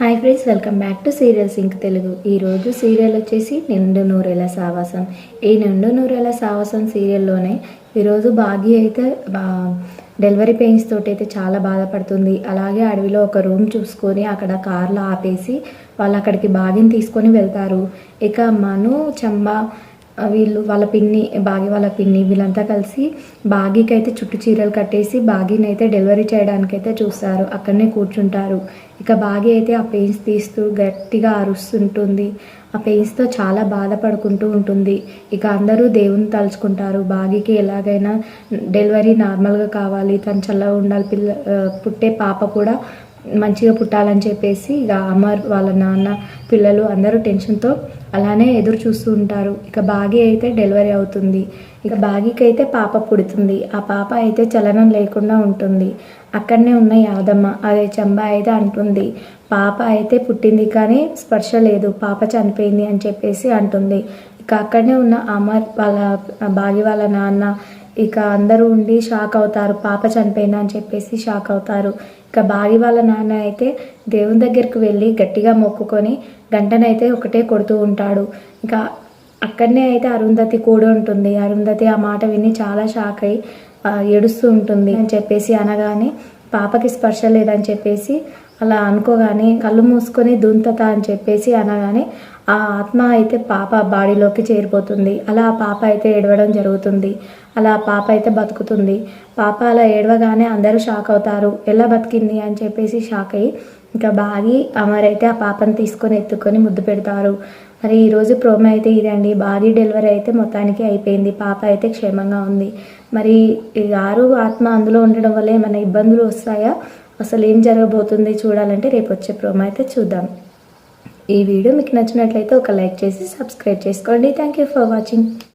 Hi friends welcome back to serial sync Telugu. ఈరోజు serial వచ్చేసి నిండు నూరెల సావాసం. ఈ నిండు నూరెల సావాసం సీరియల్లోనే ఈరోజు భాగ్య అయితే డెలివరీ పెయిన్స్ తోటి అయితే చాలా బాధపడుతుంది. అలాగే అడవిలో ఒక రూమ్ చూసుకొని అక్కడ కార్లో ఆపేసి వాళ్ళు అక్కడికి భాగ్యం తీసుకొని వెళ్తారు. ఇక మను చంబా వీళ్ళు వాళ్ళ పిన్ని బాగి వాళ్ళ పిన్ని వీళ్ళంతా కలిసి బాగీకి అయితే చుట్టూ చీరలు కట్టేసి బాగీని అయితే డెలివరీ చేయడానికి అయితే చూస్తారు. అక్కడనే కూర్చుంటారు. ఇక బాగి అయితే ఆ పెయిన్స్ తీస్తూ గట్టిగా అరుస్తుంటుంది. ఆ పెయిన్స్తో చాలా బాధపడుకుంటూ ఉంటుంది. ఇక అందరూ దేవుని తలుచుకుంటారు. బాగికి ఎలాగైనా డెలివరీ నార్మల్గా కావాలి. తను చల్లగా ఉండాలి పిల్ల పుట్టే పాప కూడా మంచిగా పుట్టాలని చెప్పేసి ఇక అమర్ వాళ్ళ నాన్న పిల్లలు అందరూ టెన్షన్తో అలానే ఎదురు చూస్తూ ఉంటారు. ఇక బాగి అయితే డెలివరీ అవుతుంది. ఇక బాగికి అయితే పాప పుడుతుంది. ఆ పాప అయితే చలనం లేకుండా ఉంటుంది. అక్కడనే ఉన్న యాదమ్మ అదే చంబా అయితే అంటుంది. పాప అయితే పుట్టింది కానీ స్పర్శ లేదు. పాప చనిపోయింది అని చెప్పేసి అంటుంది. ఇక అక్కడనే ఉన్న అమర్ వాళ్ళ బాగి వాళ్ళ నాన్న ఇక అందరూ ఉండి షాక్ అవుతారు. పాప చనిపోయిందా అని చెప్పేసి షాక్ అవుతారు. ఇక భార్య వాళ్ళ నాన్న అయితే దేవుని దగ్గరికి వెళ్ళి గట్టిగా మొక్కుకొని గంటనైతే ఒకటే కొడుతూ ఉంటాడు. ఇంకా అక్కడనే అయితే అరుంధతి కూడా ఉంటుంది. అరుంధతి ఆ మాట విని చాలా షాక్ అయి ఏడుస్తూ ఉంటుంది అని చెప్పేసి అనగానే పాపకి స్పర్శ లేదని చెప్పేసి అలా అనుకోగానే కళ్ళు మూసుకొని దుంతత అని చెప్పేసి అనగానే ఆ ఆత్మ అయితే పాప బాడీలోకి చేరిపోతుంది. అలా ఆ పాప అయితే ఏడవడం జరుగుతుంది. అలా పాప అయితే బతుకుతుంది. పాప అలా ఏడవగానే అందరూ షాక్ అవుతారు. ఎలా బతికింది అని చెప్పేసి షాక్ అయ్యి ఇంకా బాగి అమరైతే ఆ పాపను తీసుకొని ఎత్తుకొని ముద్దు పెడతారు. మరి ఈరోజు ప్రోమో అయితే ఇదండి భారీ డెలివరీ అయితే మొత్తానికి అయిపోయింది. పాప అయితే క్షేమంగా ఉంది. మరి ఆరు ఆత్మ అందులో ఉండడం వల్ల ఏమైనా ఇబ్బందులు వస్తాయా? అసలు ఏం జరగబోతుంది చూడాలంటే రేపు వచ్చే ప్రోమో అయితే చూద్దాం. ఈ వీడియో మీకు నచ్చినట్లయితే ఒక లైక్ చేసి సబ్స్క్రైబ్ చేసుకోండి. Thank you for watching